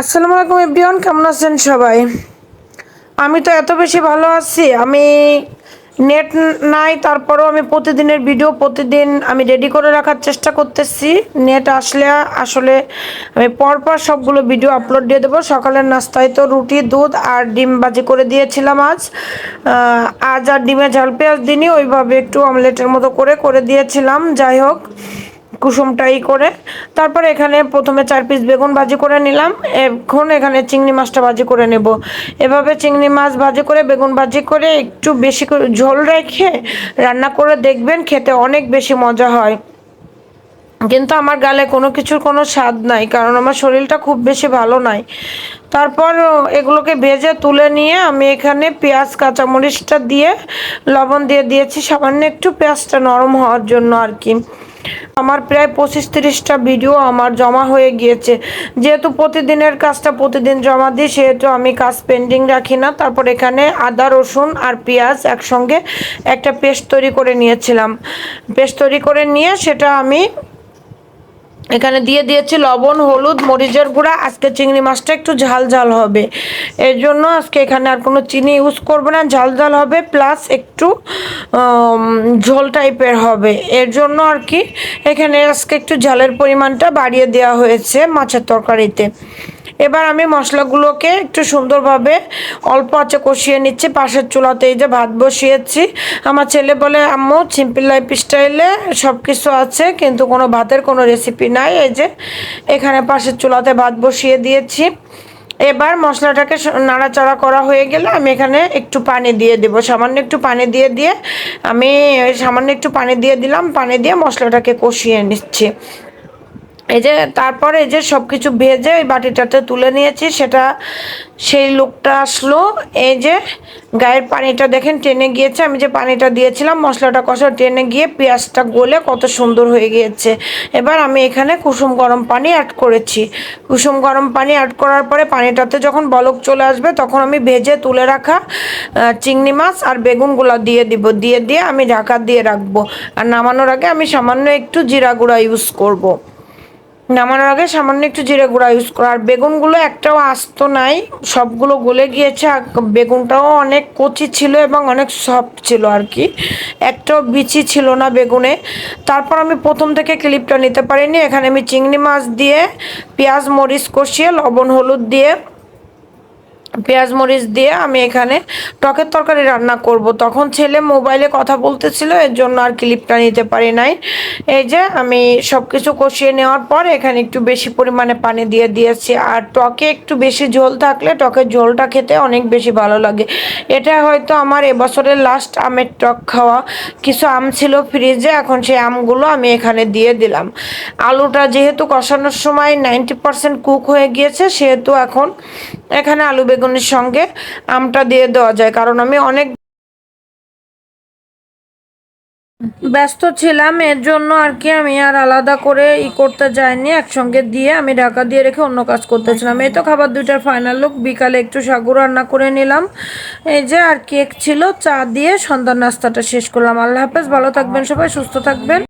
আসসালামু আলাইকুম এভরিওয়ান, কেমন আছেন সবাই? আমি তো এত বেশি ভালো আছি, আমি নেট নাই, তারপরেও আমি প্রতিদিনের ভিডিও প্রতিদিন আমি রেডি করে রাখার চেষ্টা করতেছি। নেট আসলে আসলে আমি পরপর সবগুলো ভিডিও আপলোড দিয়ে দেবো। সকালের নাস্তায় তো রুটি, দুধ আর ডিম বাজি করে দিয়েছিলাম আজ। আজ আর ডিমে ঝাল পেঁয়াজ দিনই ওইভাবে একটু অমলেটের মতো করে করে দিয়েছিলাম। যাই হোক কুসুমটাই করে। তারপর এখানে প্রথমে চার পিস বেগুন ভাজি করে নিলাম। এখন এখানে চিংড়ি মাছটা ভাজি করে নেব। এভাবে চিংড়ি মাছ ভাজি করে, বেগুন ভাজি করে একটু বেশি করে ঝোল রেখে রান্না করে দেখবেন, খেতে অনেক বেশি মজা হয়। কিন্তু আমার গালে কোনো কিছুর কোনো স্বাদ নাই, কারণ আমার শরীরটা খুব বেশি ভালো নাই। তারপর এগুলোকে ভেজে তুলে নিয়ে আমি এখানে পেঁয়াজ, কাঁচামরিচটা দিয়ে লবণ দিয়ে দিয়েছি, সামান্য একটু পেঁয়াজটা নরম হওয়ার জন্য আর কি। আমার প্রায় পঁচিশ তিরিশটা ভিডিও আমার জমা হয়ে গিয়েছে। যেহেতু প্রতিদিনের কাজটা প্রতিদিন জমা দিই, সেহেতু আমি কাজ পেন্ডিং রাখি না। তারপর এখানে আদা, রসুন আর পেঁয়াজ একসঙ্গে একটা পেস্ট তৈরি করে নিয়েছিলাম। পেস্ট তৈরি করে নিয়ে সেটা আমি এখানে দিয়ে দিয়েছি লবণ, হলুদ, মরিচের গুঁড়া। আজকে চিংড়ি মাছটা একটু ঝাল ঝাল হবে। এর জন্য আজকে এখানে আর কোনো চিনি ইউজ করব না। ঝাল ঝাল হবে প্লাস একটু ঝোল টাইপের হবে। এর জন্য আর কি এখানে আজকে একটু ঝালের পরিমাণটা বাড়িয়ে দেওয়া হয়েছে মাছের তরকারিতে। এবার আমি মশলাগুলোকে একটু সুন্দরভাবে অল্প আঁচে কষিয়ে নিচ্ছি। পাশের চুলাতে এই যে ভাত বসিয়েছি। আমার ছেলে বলে, আম্মু সিম্পল লাইফ স্টাইলে সব কিছু আছে, কিন্তু কোনো ভাতের কোনো রেসিপি নাই, এই যে এখানে পাশের চুলাতে ভাত বসিয়ে দিয়েছি। এবার মশলাটাকে নাড়াচাড়া করা হয়ে গেলে আমি এখানে একটু পানি দিয়ে দেব। সামান্য একটু পানি দিয়ে দিয়ে আমি সামান্য একটু পানি দিয়ে দিলাম। পানি দিয়ে মশলাটাকে কষিয়ে নিচ্ছি। এই যে তারপরে এই যে সব কিছু ভেজে ওই বাটিটাতে তুলে নিয়েছি, সেটা সেই লোকটা আসলো। এই যে গায়ের পানিটা দেখেন টেনে গিয়েছে, আমি যে পানিটা দিয়েছিলাম মশলাটা কষা টেনে গিয়ে পেঁয়াজটা গলে কত সুন্দর হয়ে গিয়েছে। এবার আমি এখানে কুসুম গরম পানি অ্যাড করেছি। কুসুম গরম পানি অ্যাড করার পরে পানিটাতে যখন বলক চলে আসবে, তখন আমি ভেজে তুলে রাখা চিংড়ি মাছ আর বেগুনগুলো দিয়ে দিব। দিয়ে দিয়ে আমি ঢাকা দিয়ে রাখব। আর নামানোর আগে আমি সামান্য একটু জিরা গুঁড়া ইউজ করব। নামানোর আগে সামান্য একটু জিরে গুঁড়া ইউজ করা। আর বেগুনগুলো একটাও আস্ত নাই, সবগুলো গলে গিয়েছে, আর বেগুনটাও অনেক কচি ছিল এবং অনেক সফট ছিল আর কি। একটাও বিচি ছিল না বেগুনে। তারপর আমি প্রথম থেকে ক্লিপটা নিতে পারিনি। এখানে আমি চিংড়ি মাছ দিয়ে পেঁয়াজ মরিচ কষিয়ে, লবণ, হলুদ দিয়ে পেঁয়াজ মরিচ দিয়ে আমি এখানে টকের তরকারি রান্না করব। তখন ছেলে মোবাইলে কথা বলতেছিল, এর জন্য আর ক্লিপটা নিতে পারি নাই। এই যে আমি সব কিছু কষিয়ে নেওয়ার পর এখানে একটু বেশি পরিমাণে পানি দিয়ে দিয়েছি। আর টকে একটু বেশি ঝোল থাকলে টকের ঝোলটা খেতে অনেক বেশি ভালো লাগে। এটা হয়তো আমার এবছরের লাস্ট আমের টক খাওয়া। কিছু আম ছিল ফ্রিজে এখন সেই আমগুলো আমি এখানে দিয়ে দিলাম। আলুটা যেহেতু কষানোর সময় নাইনটি পার্সেন্ট কুক হয়ে গিয়েছে, সেহেতু এখন এখানে আলু বেগুনের সঙ্গে আমটা দিয়ে দেওয়া যায়, কারণ আমি অনেক ব্যস্ত ছিলাম, এর জন্য আর কি আমি আর আলাদা করে ই করতে যাইনি, একসঙ্গে দিয়ে আমি ঢাকা দিয়ে রেখে অন্য কাজ করতেছিলাম। এই তো খাবার দুইটার ফাইনাল লুক বিকালে একটু সাগু রান্না করে নিলাম। এই যে আর কেক ছিল, চা দিয়ে সন্ধ্যার নাস্তাটা শেষ করলাম। আল্লাহ হাফেজ, ভালো থাকবেন সবাই, সুস্থ থাকবেন।